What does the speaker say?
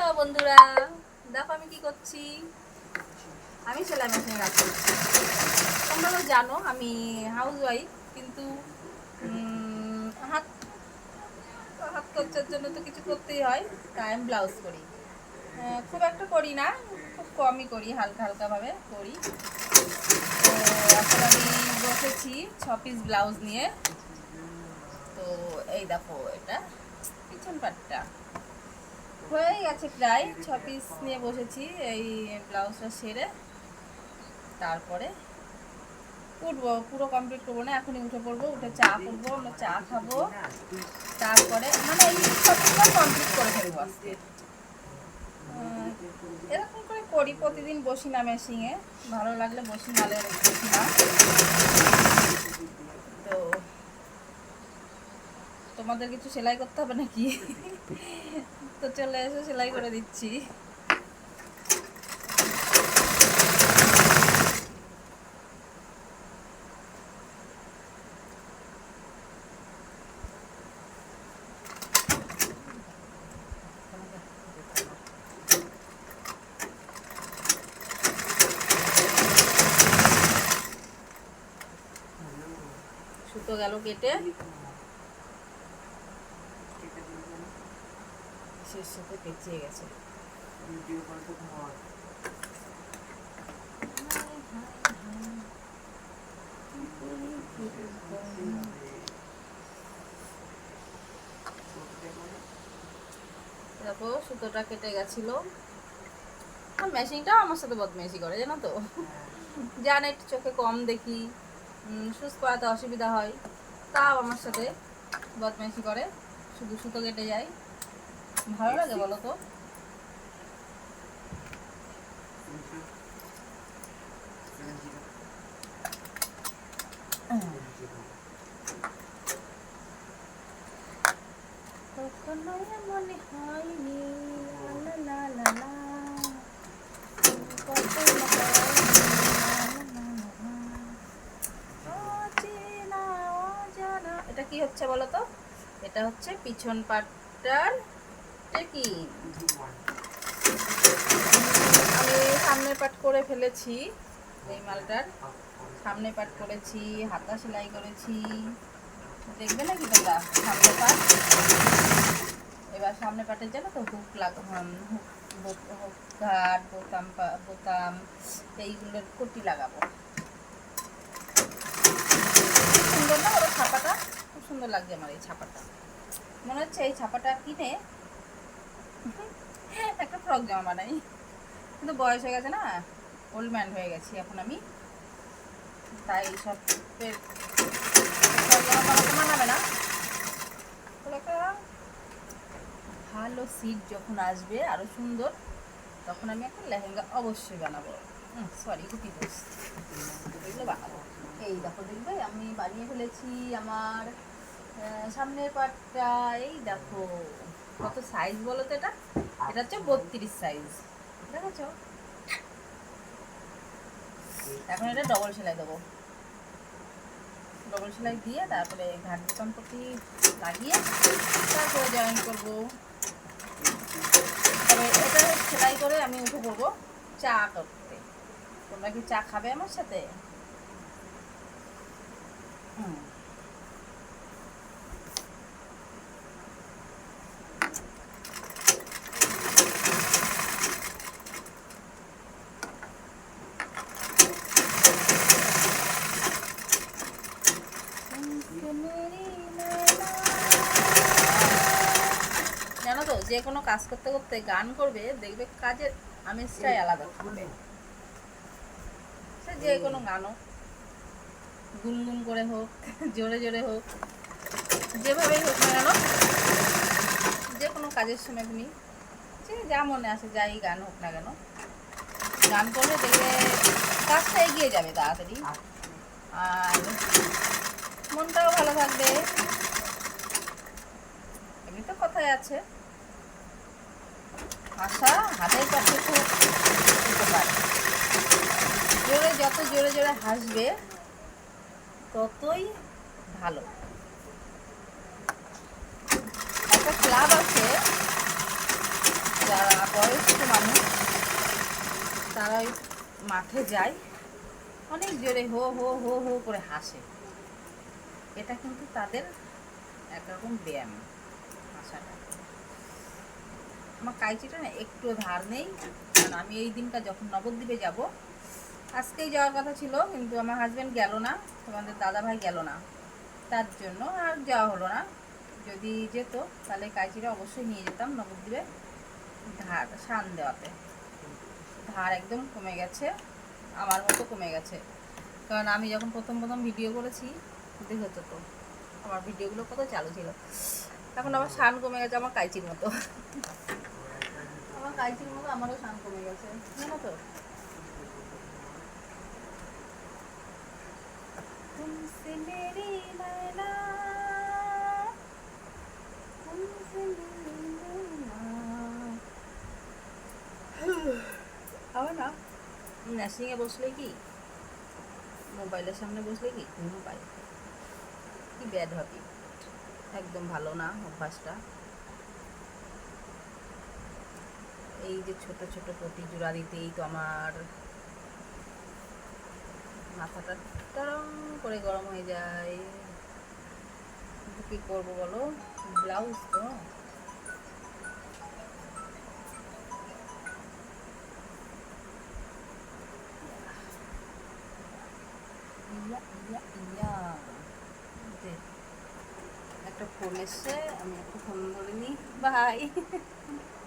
Hello বন্ধুরা, দেখো আমি কি করছি। আমি সেলাই মেশিনে করছি। তোমরা তো জানো আমি হাউস ওয়াইফ কিন্তু হাত হাত খরচার জন্য তো কিছু করতেই হয়, তাই আমি ব্লাউজ করি। খুব একটা করি না, খুব কমই করি, হালকা হালকাভাবে করি। তো এখন আমি বসেছি ছ পিস ব্লাউজ নিয়ে। তো এই দেখো এটা, পিছন পাটটা। হয়ে গেছে প্রায়, ছ পিস নিয়ে বসেছি এই ব্লাউজটা সেরে। তারপরে উঠবো, পুরো কমপ্লিট করব না, এখনই উঠে পড়ব, উঠে চা করব, আমরা চা খাব। তারপরে মানে এই সবগুলো কমপ্লিট করে ফেলব আজকে। এরকম করে করি, প্রতিদিন বসি না মেশিনে ভালো লাগলে বসি নালে বসি না। তোমাদের কিছু সেলাই করতে হবে নাকি? তো চলে এসে, সেলাই করে দিচ্ছি। সুতো গেল কেটে। শেষ সাথে পেঁচিয়ে গেছে দেখো সুতোটা কেটে গেছিল। আর মেশিনটাও আমার সাথে বদমেশি করে জানো তো? জানে একটু চোখে কম দেখি সুস করাতে অসুবিধা হয়। তাও আমার সাথে বদমেশি করে শুধু সুতো কেটে যায়। ভালো লাগে বলো তো মনে। এটা কি হচ্ছে বলো তো এটা হচ্ছে পিছন পাটটার টেকিং আমি সামনের পাট করে ফেলেছি এই মালটার। সামনে পাট করেছি, হাতা সেলাই করেছি। দেখবে নাকি তোমরা? সামনে পাট। এবার সামনে পাটের জানো তো, হুক লাগ হুক ঘাট, বোতাম বোতাম, এইগুলোর কুটি লাগাবো। সুন্দর না ওর ছাপাটা? খুব সুন্দর লাগছে আমার এই ছাপাটা। মনে হচ্ছে এই ছাপাটা কিনে একটা ফ্রক জামা বানাই। কিন্তু বয়স হয়ে গেছে না ওল্ড ম্যান হয়ে গেছি এখন আমি। তাই সব ফ্রক জামা মানাবে না। একটা ভালো সিট যখন আসবে, আরও সুন্দর, তখন আমি একটা লেহেঙ্গা অবশ্যই বানাবো। সরি কুটি এগুলো বানাবো। এই দেখো, দেখবে আমি বানিয়ে ফেলেছি আমার সামনের পাটটা, এই দেখো। কত সাইজ বলো তো এটা? এটা হচ্ছে বত্রিশ সাইজ দেখেছ? এখন এটা ডবল সেলাই দেবো। ডবল সেলাই দিয়ে তারপরে ঘাট বোতাম পটি লাগিয়ে তারপরে জয়েন করব। এটা সেলাই করে আমি উঠে পড়ব চা করতে। তোমরা কি চা খাবে আমার সাথে? হুম। জানো তো, যে কোনো কাজ করতে করতে গান করবে, দেখবে কাজের আমেজটাই আলাদা। সে যে কোনো গানও। গুনগুন করে হোক, জোরে জোরে হোক, যেভাবেই হোক না কেন, যে কোনো কাজের সময় তুমি যে যা মনে আসে, যাই গান হোক না কেন, গান করলে দেখবে কাজটা এগিয়ে যাবে তাড়াতাড়ি। আর মনটাও ভালো থাকবে। এমনি তো কথাই আছে। হাসা হাতের কাছে খুব উপকার জোরে যত জোরে জোরে হাসবে, ততই ভালো। একটা ক্লাব আছে, যারা বয়স্ক মানুষ, তারা ওই মাঠে যায়, অনেক জোরে হো হো হো হো করে হাসে। এটা কিন্তু তাদের একরকম ব্যায়াম, হাসাটা। আমার কাইচিটা না একটু ধার নেই। কারণ আমি এই দিনটা যখন নবদ্বীপে যাব, আজকেই যাওয়ার কথা ছিল, কিন্তু আমার হাজব্যান্ড গেল না তোমাদের দাদা ভাই গেল না। তার জন্য আর যাওয়া হলো না। যদি যেত, তাহলে কাইচিটা অবশ্যই নিয়ে যেতাম নবদ্বীপে ধার, শান দেওয়াতে। ধার একদম কমে গেছে, আমার মতো কমে গেছে। কারণ আমি যখন প্রথম প্রথম ভিডিও করেছি দেখেছ তো, আমার ভিডিওগুলো কত চালু ছিল। এখন আমার শান কমে গেছে আমার কাইচির মতো। আমার কাইচির মতো আমারও শান কমে গেছে জানো তো तुमसे मेरी नैना तुमसे मेरी नैना আবার না নার্সিংয়ে বসলে কি মোবাইলের সামনে বসলে কি ঘুম পায় কি ব্যাড হবি একদম ভালো না অভ্যাসটা এই যে ছোট ছোট পটি জোড়া দিতেই তো আমার মাথাটা টরম করে গরম হয়ে যায়। কি করব বলো? ব্লাউজ তো। একটা ফোন এসছে, আমি একটু ফোন ধরে নিই। বাই।